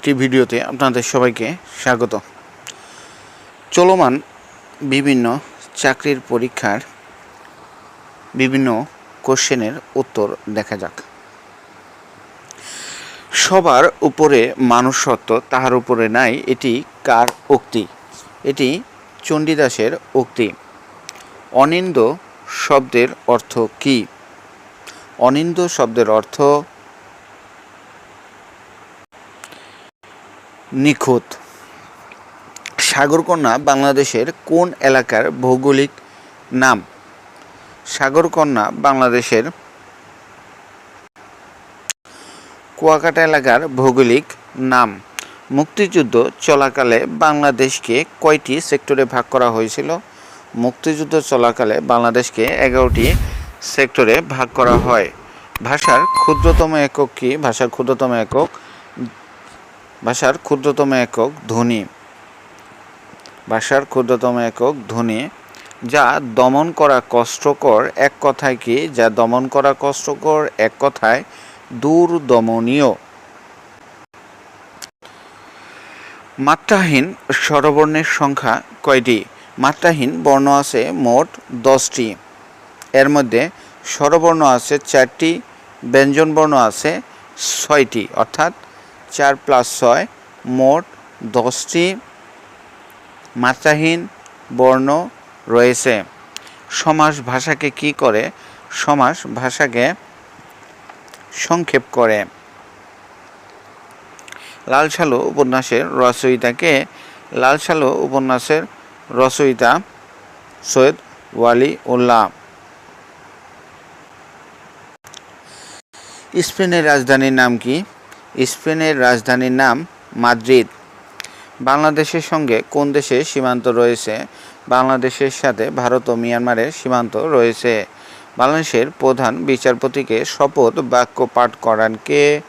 একটি ভিডিওতে আপনাদের সবাইকে স্বাগত। চলমান বিভিন্ন চাকরির পরীক্ষার বিভিন্ন কোশ্চেনের উত্তর দেখা যাক। সবার উপরে মানুষত্ব, তাহার উপরে নাই, এটি কার উক্তি? এটি চণ্ডীদাসের উক্তি। অনিন্দ শব্দের অর্থ কী? অনিন্দ শব্দের অর্থ নিখুঁত। সাগরকন্যা বাংলাদেশের কোন এলাকার ভৌগোলিক নাম? সাগরকন্যা বাংলাদেশের কুয়াকাটা এলাকার ভৌগোলিক নাম। মুক্তিযুদ্ধ চলাকালে বাংলাদেশকে কয়টি সেক্টরে ভাগ করা হয়েছিল? মুক্তিযুদ্ধ চলাকালে বাংলাদেশকে এগারোটি সেক্টরে ভাগ করা হয়। ভাষার ক্ষুদ্রতম একক কি? ভাষার ক্ষুদ্রতম একক ভাষার ক্ষুদ্রতম একক ধ্বনি। ভাষার ক্ষুদ্রতম একক ধ্বনি, যা দমন করা কষ্টকর এক কথায় কি? যা দমন করা কষ্টকর এক কথায় দূরদমনীয়। মাত্রাহীন স্বরবর্ণের সংখ্যা কয়টি? মাত্রাহীন বর্ণ আছে মোট দশটি। এর মধ্যে স্বরবর্ণ আছে চারটি, ব্যঞ্জনবর্ণ আছে ছয়টি, অর্থাৎ চার প্লাস ছয়, মোট দশটি মাত্রাহীন বর্ণ রয়েছে। সমাস ভাষাকে কি করে? সমাস ভাষাকে সংক্ষেপ করে। লাল সালু উপন্যাসের রচয়িতাকে লাল সালু উপন্যাসের রচয়িতা সৈয়দ ওয়ালি উল্লাহ। স্পেনের রাজধানীর নাম কি? স্পেনের রাজধানীর নাম মাদ্রিদ। বাংলাদেশের সঙ্গে কোন দেশের সীমান্ত রয়েছে? বাংলাদেশের সাথে ভারত ও মিয়ানমারের সীমান্ত রয়েছে। বাংলাদেশের প্রধান বিচারপতিকে শপথ বাক্য পাঠ করান কে?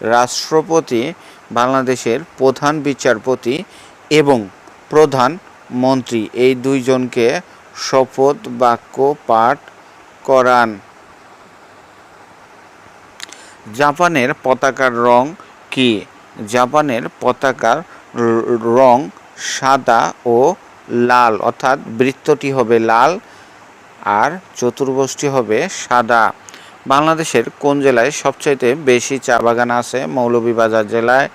রাষ্ট্রপতি, বাংলাদেশের প্রধান বিচারপতি এবং প্রধান মন্ত্রী। এই দুইজনকে শপথ বাক্য পাঠ করান। জাপানের পতাকার রং কি? জাপানের পতাকার রং সাদা ও লাল, অর্থাৎ বৃত্তটি হবে লাল আর চতুর্ভুজটি হবে সাদা। বাংলাদেশের কোন জেলায় সবচাইতে বেশি চা বাগান আছে? মৌলভীবাজার জেলায়।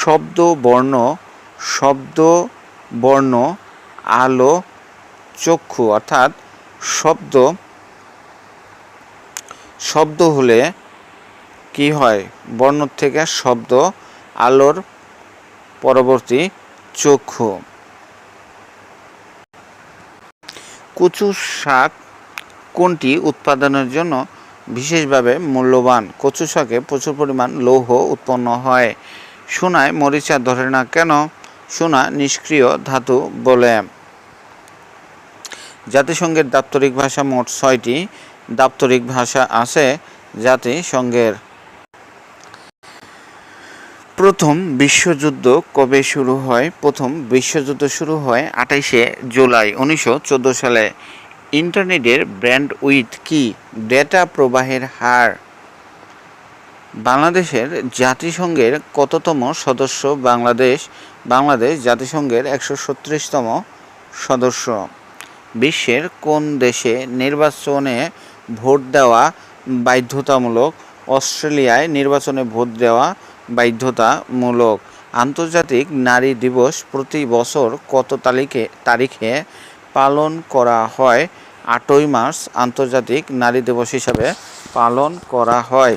শব্দ বর্ণ শব্দ বর্ণ আলো চক্ষু, অর্থাৎ শব্দ শব্দ হলে কি হয়? বর্ণ থেকে শব্দ, আলোর পরবর্তী চক্ষু। কচু শাক কোনটি উৎপাদনের জন্য বিশেষভাবে মূল্যবান? কচু শাকে প্রচুর পরিমাণ লৌহ উৎপন্ন হয়। সোনায় মরিচা ধরে না কেন? সোনা নিষ্ক্রিয় ধাতু বলে। জাতিসংঘের দাপ্তরিক ভাষা মোট ছয়টি দাপ্তরিক ভাষা আছে জাতিসংঘের। প্রথম বিশ্বযুদ্ধ কবে শুরু হয়? প্রথম বিশ্বযুদ্ধ শুরু হয় আঠাইশে জুলাই, উনিশশো চোদ্দ সালে। ইন্টারনেটের ব্র্যান্ড উইথ কি? ডেটা প্রবাহের হার। বাংলাদেশের জাতিসংঘের কততম সদস্য? বাংলাদেশ বাংলাদেশ জাতিসংঘের একশো সত্রিশতম সদস্য। বিশ্বের কোন দেশে নির্বাচনে ভোট দেওয়া বাধ্যতামূলক? অস্ট্রেলিয়ায় নির্বাচনে ভোট দেওয়া বাধ্যতামূলক আন্তর্জাতিক নারী দিবস প্রতি বছর কত তারিখে তারিখে পালন করা হয়? আটই মার্চ আন্তর্জাতিক নারী দিবস হিসাবে পালন করা হয়।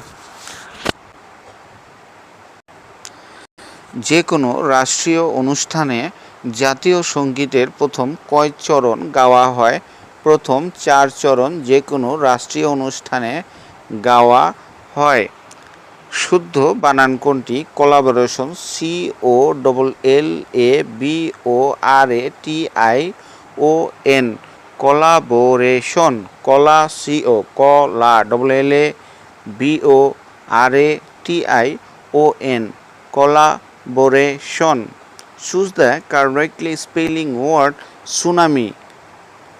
যে কোনো রাষ্ট্রীয় অনুষ্ঠানে জাতীয় সঙ্গীতের প্রথম কয় চরণ গাওয়া হয়? প্রথম চার চরণ যে কোনো রাষ্ট্রীয় অনুষ্ঠানে গাওয়া হয়। শুদ্ধ বানান কোনটি collaboration C O double L A B O R A T I O N collaboration কলা সি ও কলা double L A B O R A T I O N collaboration. Choose the correctly spelling word, tsunami.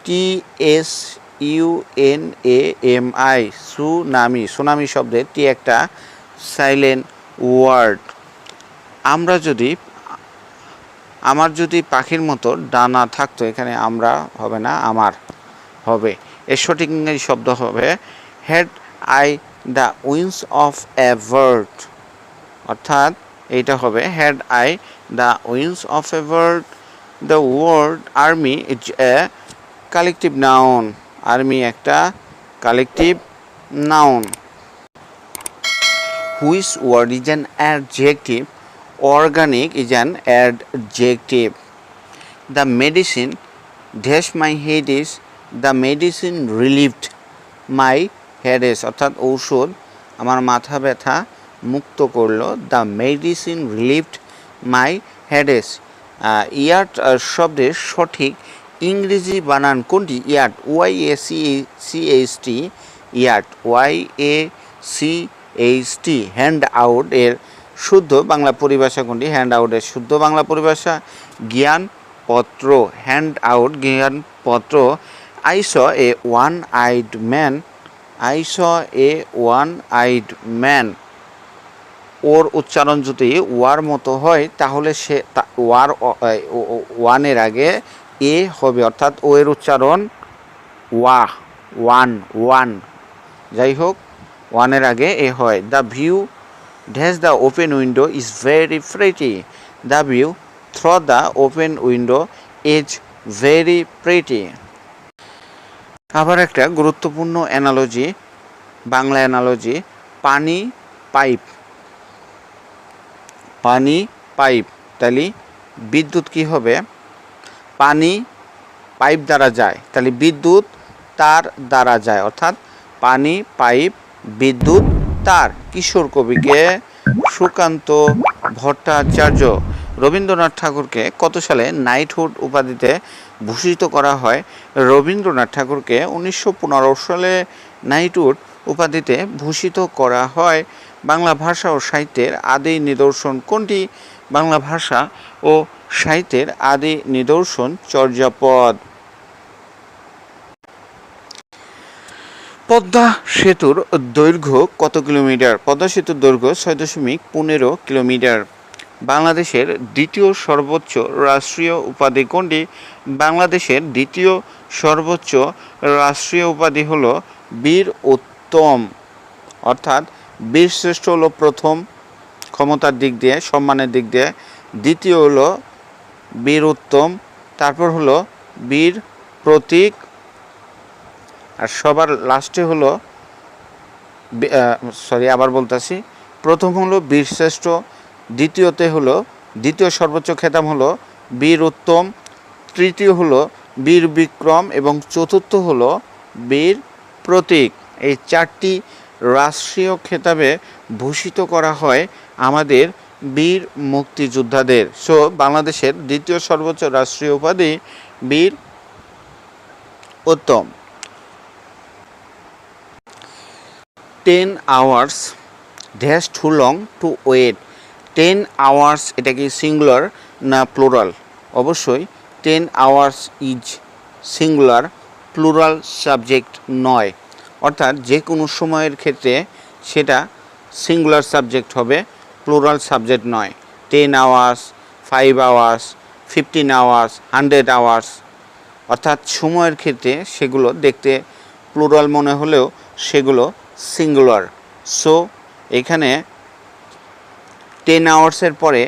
T S U N A M I tsunami tsunami শব্দের টি একটা silent word আমরা যদি, আমার যদি পাখির মতো ডানা থাকতো, এখানে আমরা হবে না, আমার হবে। এর সঠিক ইংরেজি শব্দ হবে head I the wings of a bird অর্থাৎ, এইটা হবে head I the wings of a bird the word army is a collective noun army একটা collective noun which word is an adjective organic is an adjective the medicine dash my head is the medicine relieved my headache অর্থাৎ ঔষধ আমার মাথা ব্যথা মুক্ত করল। The medicine relieved my headache yacht শব্দের সঠিক ইংরেজি বানান কোনটি? Yacht Y A C C H T yacht Y A C H T hand out এর শুদ্ধ বাংলা পরিভাষা কোনটি? হ্যান্ড আউটের শুদ্ধ বাংলা পরিভাষা, জ্ঞান পত্র হ্যান্ড আউট জ্ঞান পত্র। I saw a one eyed man I saw a one eyed man ওর উচ্চারণ যদি ওয়ার মতো হয়, তাহলে সে ওয়ার ওয়ানের আগে এ হবে, অর্থাৎ ও এর উচ্চারণ ওয়া, ওয়ান ওয়ান। যাই হোক ওয়ানের আগে এ হয়। The view dash the open window is very pretty the view through the open window is very pretty আবার একটা গুরুত্বপূর্ণ অ্যানালজি বাংলা অ্যানালজি পানি পাইপ। পানি পাইপ। তাহলে বিদ্যুৎ কি হবে? পানি পাইপ দ্বারা যায়। তাহলে বিদ্যুৎ তার দ্বারা যায়। অর্থাৎ পানি পাইপ বিদ্যুৎ তার কিশোর কবিকে সুকান্ত ভট্টাচার্য। রবীন্দ্রনাথ ঠাকুরকে কত সালে নাইটহুড উপাধিতে ভূষিত করা হয়? রবীন্দ্রনাথ ঠাকুরকে উনিশশো পনেরো সালে নাইটহুড উপাধিতে ভূষিত করা হয়। বাংলা ভাষা ও সাহিত্যের আদি নিদর্শন কোনটি? বাংলা ভাষা ও সাহিত্যের আদি নিদর্শন চর্যাপদ। পদ্মা সেতুর দৈর্ঘ্য কত কিলোমিটার? পদ্মা সেতুর দৈর্ঘ্য ছয় দশমিক পনেরো কিলোমিটার। বাংলাদেশের দ্বিতীয় সর্বোচ্চ রাষ্ট্রীয় উপাধি কোনটি? বাংলাদেশের দ্বিতীয় সর্বোচ্চ রাষ্ট্রীয় উপাধি হলো বীর উত্তম। অর্থাৎ বীর শ্রেষ্ঠ হলো প্রথম, ক্ষমতার দিক দিয়ে, সম্মানের দিক দিয়ে। দ্বিতীয় হলো বীর উত্তম, তারপর হলো বীর প্রতীক আর সবার লাস্টে হলো সরি আবার বলতেছি। প্রথম হলো বীরশ্রেষ্ঠ দ্বিতীয়তে হলো, দ্বিতীয় সর্বোচ্চ খেতাব হলো বীর উত্তম, তৃতীয় হলো বীর বিক্রম এবং চতুর্থ হলো বীর প্রতীক। এই চারটি রাষ্ট্রীয় খেতাবে ভূষিত করা হয় আমাদের বীর মুক্তিযোদ্ধাদের। সো বাংলাদেশের দ্বিতীয় সর্বোচ্চ রাষ্ট্রীয় উপাধি Bir Uttam. Ten hours dash too long to wait ten hours এটা কি সিঙ্গুলার না প্লুরাল অবশ্যই ten hours is singular plural subject নয়। অর্থাৎ যে কোনো সময়ের ক্ষেত্রে সেটা সিঙ্গুলার সাবজেক্ট হবে প্লুরাল সাবজেক্ট নয়। Ten hours five hours fifteen hours hundred hours অর্থাৎ সময়ের ক্ষেত্রে সেগুলো দেখতে প্লুরাল মনে হলেও সেগুলো সিঙ্গুলার সো এখানে টেন আওয়ার্সের পরে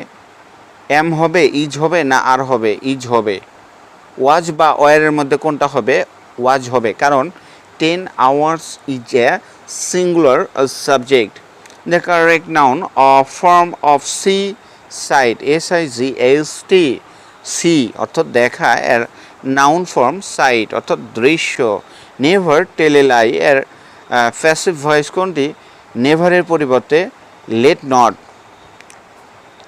এম হবে ইজ হবে না আর হবে ইজ হবে। ওয়াজ বা ওয়ারের মধ্যে কোনটা হবে? ওয়াজ হবে। কারণ ten hours is a singular subject the correct noun of form of C sight S I G S T C অর্থাৎ দেখা এর নাউন ফর্ম সাইট অর্থাৎ দৃশ্য। নেভার টেলেলাই এর ফ্যাসিভ ভয়েস কোনটি? নেভারের পরিবর্তে লেট নট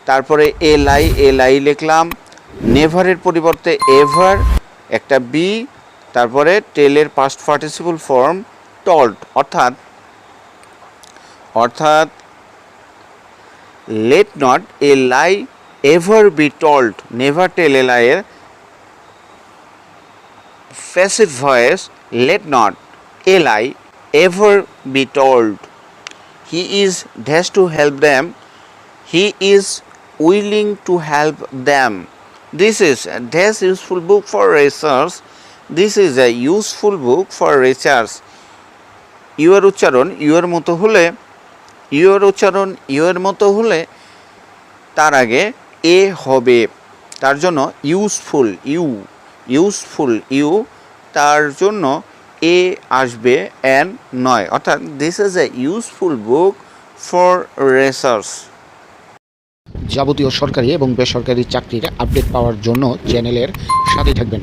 তারপরে এ লাই এ লাই লিখলাম। নেভারের পরিবর্তে এভার একটা বি তারপরে টেলের পাস্ট পার্টিসিপল ফর্ম টল্ট অর্থাৎ অর্থাৎ let not a lie ever be told never tell a লাইয়ের passive voice let not a lie ever be told he is dash to help them he is willing to help them. This is a dash useful book for research. This is a useful book for research. Your উচ্চারণ your মতো হলে your উচ্চারণ your মতো হলে তার আগে এ হবে তার জন্য ইউজফুল ইউ ইউজফুল ইউ তার জন্য এ আসবে এন নয়। অর্থাৎ this is a useful book for research যাবতীয় সরকারি এবং বেসরকারি চাকরির আপডেট পাওয়ার জন্য চ্যানেলের সাথে থাকবেন।